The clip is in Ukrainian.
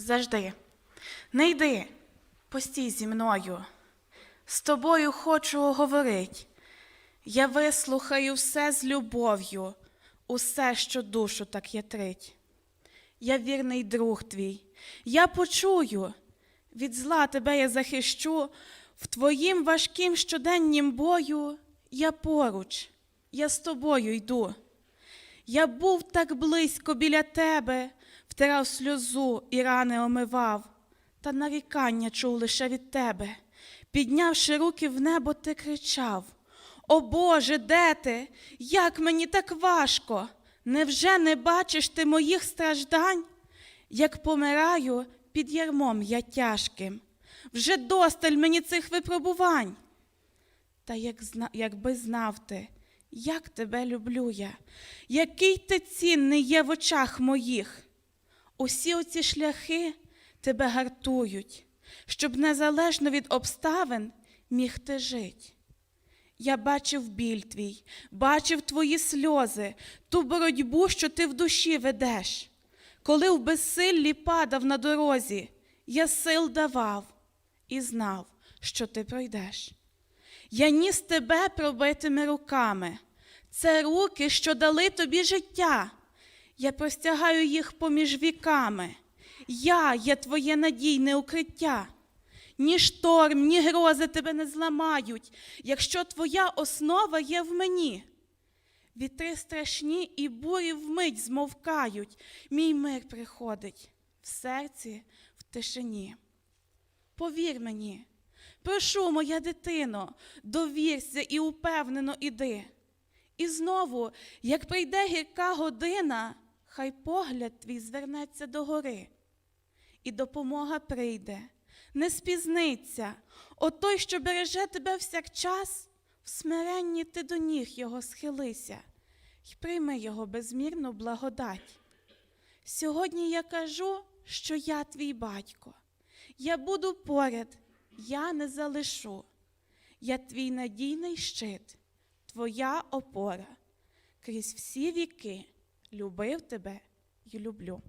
завжди. Не йди, постій зі мною. З тобою хочу говорить. Я вислухаю все з любов'ю, усе, що душу так ятрить. Я вірний друг твій, я почую, від зла тебе я захищу, в твоїм важким щоденнім бою я поруч, я з тобою йду. Я був так близько біля тебе, втирав сльозу і рани омивав, та нарікання чув лише від тебе. Піднявши руки в небо, ти кричав: О Боже, де ти? Як мені так важко? Невже не бачиш ти моїх страждань? Як помираю під ярмом я тяжким, вже досталь мені цих випробувань. Та як зна, якби знав ти, як тебе люблю я, який ти цінний є в очах моїх. Усі оці шляхи тебе гартують, щоб незалежно від обставин міг ти жить. Я бачив біль твій, бачив твої сльози, ту боротьбу, що ти в душі ведеш. Коли в безсиллі падав на дорозі, я сил давав і знав, що ти пройдеш. Я ніс тебе пробитими руками. Це руки, що дали тобі життя. Я простягаю їх поміж віками. Я є твоє надійне укриття. Ні шторм, ні грози тебе не зламають, якщо твоя основа є в мені. Вітри страшні і бурі вмить змовкають, мій мир приходить в серці, в тишині. Повір мені, прошу, моя дитино, довірся і упевнено іди. І знову, як прийде гірка година, хай погляд твій звернеться до гори, і допомога прийде, не спізниться, о той, що береже тебе всякчас, в смиренні ти до ніг його схилися, й прийми його безмірну благодать. Сьогодні я кажу, що я твій батько. Я буду поряд, я не залишу. Я твій надійний щит, твоя опора. Крізь всі віки любив тебе і люблю.